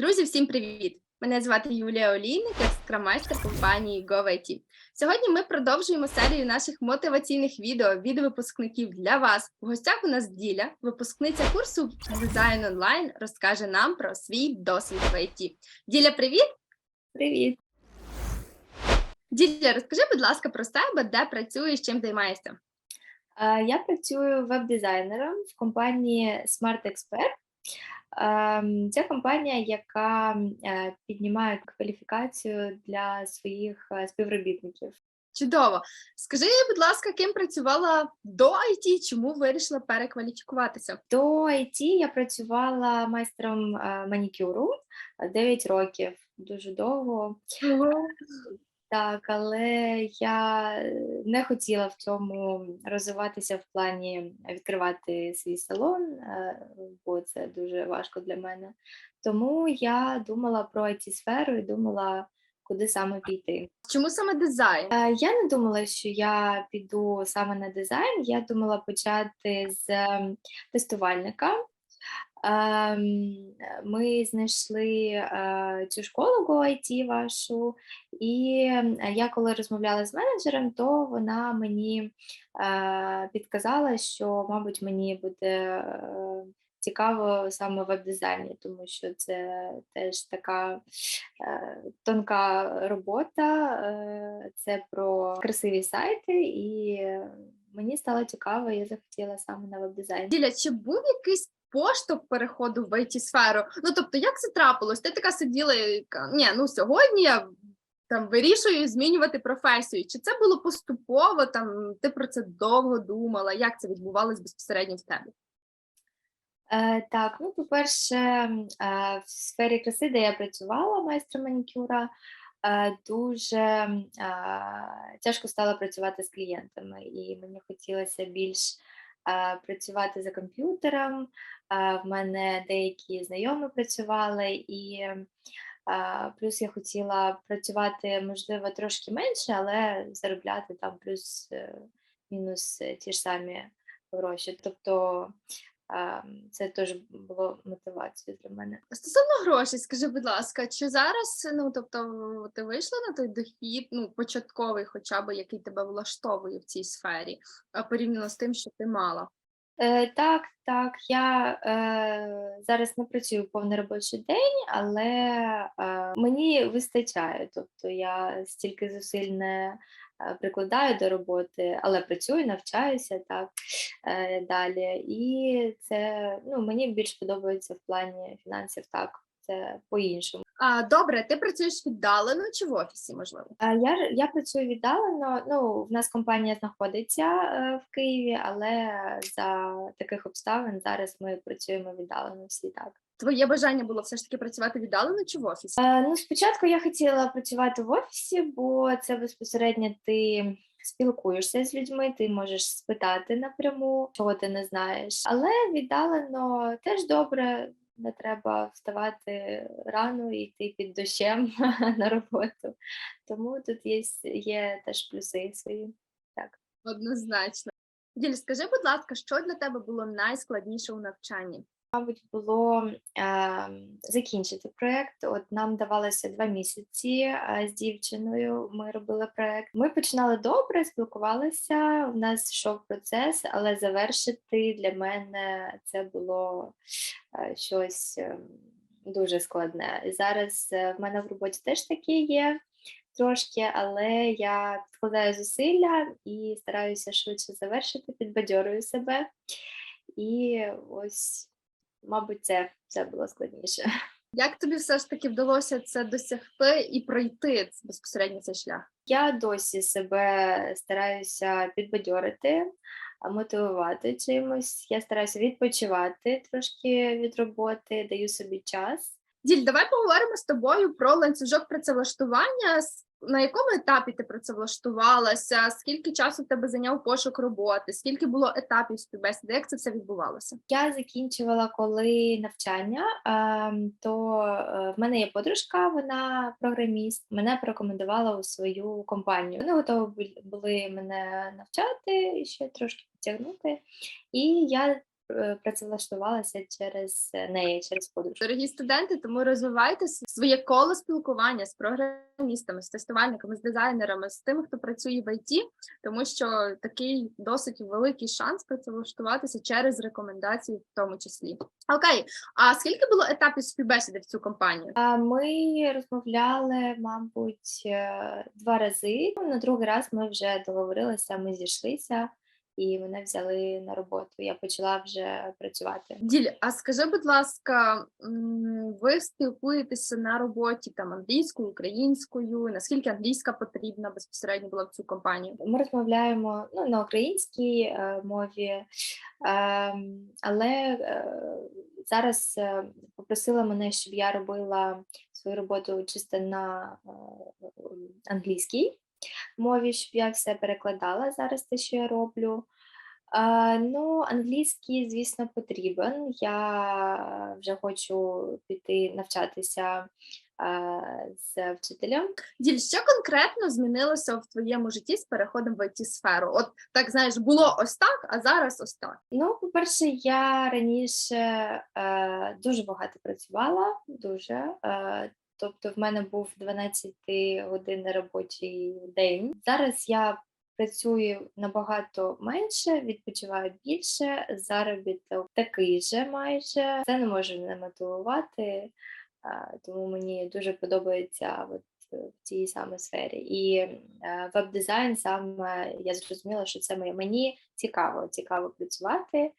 Друзі, всім привіт! Мене звати Юлія Олійник, я скрамайстер компанії GoVIT. Сьогодні ми продовжуємо серію наших мотиваційних відео від випускників для вас. В гостях у нас Діля, випускниця курсу дизайн онлайн, розкаже нам про свій досвід в IT. Діля, привіт! Привіт. Діля, розкажи, будь ласка, про себе, де працюєш, чим займаєшся. Е, Я працюю веб-дизайнером в компанії Smart Expert. Це компанія, яка е, піднімає кваліфікацію для своїх е, співробітників. Чудово! Скажи, будь ласка, ким працювала до IT, чому вирішила перекваліфікуватися? До IT я працювала майстром е, манікюру 9 років, дуже довго. Так, але я не хотіла в цьому розвиватися в плані відкривати свій салон, е, бо це дуже важко для мене. Тому я думала про it сферу і думала, куди саме піти. Чому саме дизайн? Е, Я не думала, що я піду саме на дизайн. Я думала почати з ем, тестувальника. Ми знайшли е, цю школу GoIT вашу, і я коли розмовляла з менеджером, то вона мені е, підказала, що, мабуть, мені буде е, цікаво саме веб-дизайні, тому що це теж така е, тонка робота, це про красиві сайти, і мені стало цікаво, я захотіла саме на веб-дизайн. Діля, чи був якийсь поштовх переходу в it сферу? Ну тобто, як це трапилось? Ти така сиділа і ні, ну сьогодні я там вирішую змінювати професію. Чи це було поступово? Там ти про це довго думала? Як це відбувалось безпосередньо в тебе? Е, так, ну, по-перше, е, в сфері краси, де я працювала майстром манікюра, е, дуже е, тяжко стало працювати з клієнтами, і мені хотілося більш працювати за комп'ютером. Е, в мене деякі знайомі працювали, і е, плюс я хотіла працювати, можливо, трошки менше, але заробляти там плюс-мінус ті ж самі гроші. Тобто Це теж було мотивацією для мене. Стосовно грошей, скажи, будь ласка, чи зараз ну тобто ти вийшла на той дохід, ну початковий, хоча б який тебе влаштовує в цій сфері, а порівняно з тим, що ти мала? Е, так, так, я е, зараз не працюю повний робочий день, але е, мені вистачає. Тобто я стільки зусиль не е, прикладаю до роботи, але працюю, навчаюся так е, далі. І це ну, мені більш подобається в плані фінансів так. Це по-іншому. А добре, ти працюєш віддалено чи в офісі, можливо? А Я, я працюю віддалено. Ну, в нас компанія знаходиться е, в Києві, але за таких обставин зараз ми працюємо віддалено всі так. Твоє бажання було все ж таки працювати віддалено чи в офісі? Е, ну, спочатку я хотіла працювати в офісі, бо це безпосередньо ти спілкуєшся з людьми, ти можеш спитати напряму, чого ти не знаєш. Але віддалено теж добре. Не треба вставати рано і йти під дощем на роботу. Тому тут є, є теж плюси свої. Однозначно. Діль, скажи, будь ласка, що для тебе було найскладніше у навчанні? Мабуть, було е, закінчити проєкт. От нам давалося два місяці е, з дівчиною. Ми робили проєкт. Ми починали добре, спілкувалися. У нас йшов процес, але завершити для мене це було щось е, дуже складне. Зараз е, в мене в роботі теж таке є. Трошки, але я вкладаю зусилля і стараюся швидше завершити, підбадьорюю себе. І ось мабуть, це, це було складніше. Як тобі все ж таки вдалося це досягти і пройти безпосередньо цей шлях? Я досі себе стараюся підбадьорити, мотивувати чимось. Я стараюся відпочивати трошки від роботи, даю собі час. Діль, давай поговоримо з тобою про ланцюжок працевлаштування. На якому етапі ти працевлаштувалася? Скільки часу в тебе зайняв пошук роботи? Скільки було етапів співбесіди? Як це все відбувалося? Я закінчувала коли навчання, ем, то е, в мене є подружка, вона програміст. Мене порекомендувала у свою компанію. Вони готові були мене навчати ще трошки підтягнути. І я е, працевлаштувалася через неї, через подружку. Дорогі студенти, тому розвивайте своє коло спілкування з програмістами, з тестувальниками, з дизайнерами, з тими, хто працює в ІТ, тому що такий досить великий шанс працевлаштуватися через рекомендації, в тому числі. Окей, а скільки було етапів співбесіди в цю компанію? Ми розмовляли, мабуть, е, два рази. На другий раз ми вже договорилися, ми зійшлися, і мене взяли на роботу. Я почала вже працювати. Діль, а скажи, будь ласка, ви спілкуєтеся на роботі там англійською, українською? Наскільки англійська потрібна безпосередньо була в цю компанію? Ми розмовляємо ну, на українській е, мові, ем, але е, зараз е, попросила мене, щоб я робила свою роботу чисто на е, англійській мові, щоб я все перекладала зараз, те, що я роблю. Е, ну, англійський, звісно, потрібен. Я вже хочу піти навчатися е, з вчителем. Діль, що конкретно змінилося в твоєму житті з переходом в it сферу? От так знаєш, було ось так, а зараз ось так. Ну, по-перше, я раніше е, дуже багато працювала, дуже. Е, тобто, в мене був 12 годин робочий день. Зараз я працюю набагато менше, відпочиваю більше, заробіток такий же майже. Це не може не мотивувати, тому мені дуже подобається от, е, в цій саме сфері. І е, веб-дизайн саме я зрозуміла, що це моє. Мені цікаво, цікаво працювати.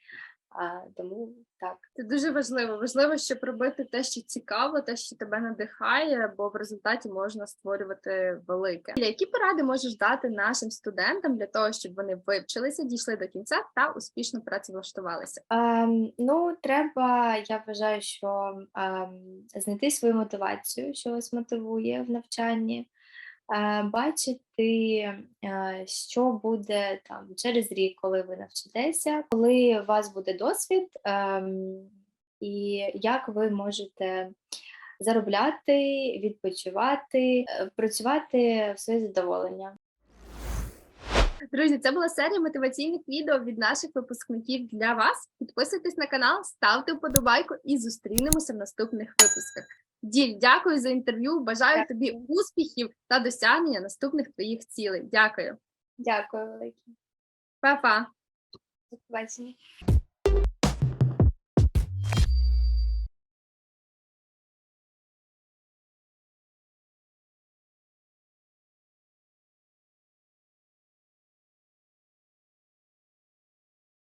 А, тому так. Це дуже важливо. Важливо, щоб робити те, що цікаво, те, що тебе надихає, бо в результаті можна створювати велике. Які поради можеш дати нашим студентам для того, щоб вони вивчилися, дійшли до кінця та успішно працевлаштувалися? Ем, ну, треба, я вважаю, що ем, знайти свою мотивацію, що вас мотивує в навчанні, бачити, е, що буде там через рік, коли ви навчитеся, коли у вас буде досвід, ем, і як ви можете заробляти, відпочивати, е, працювати в своє задоволення. Друзі, це була серія мотиваційних відео від наших випускників для вас. Підписуйтесь на канал, ставте вподобайку і зустрінемося в наступних випусках. Діль, дякую за інтерв'ю. Бажаю тобі успіхів та досягнення наступних твоїх цілей. Дякую, Дякую велике. Па-па! До побачення.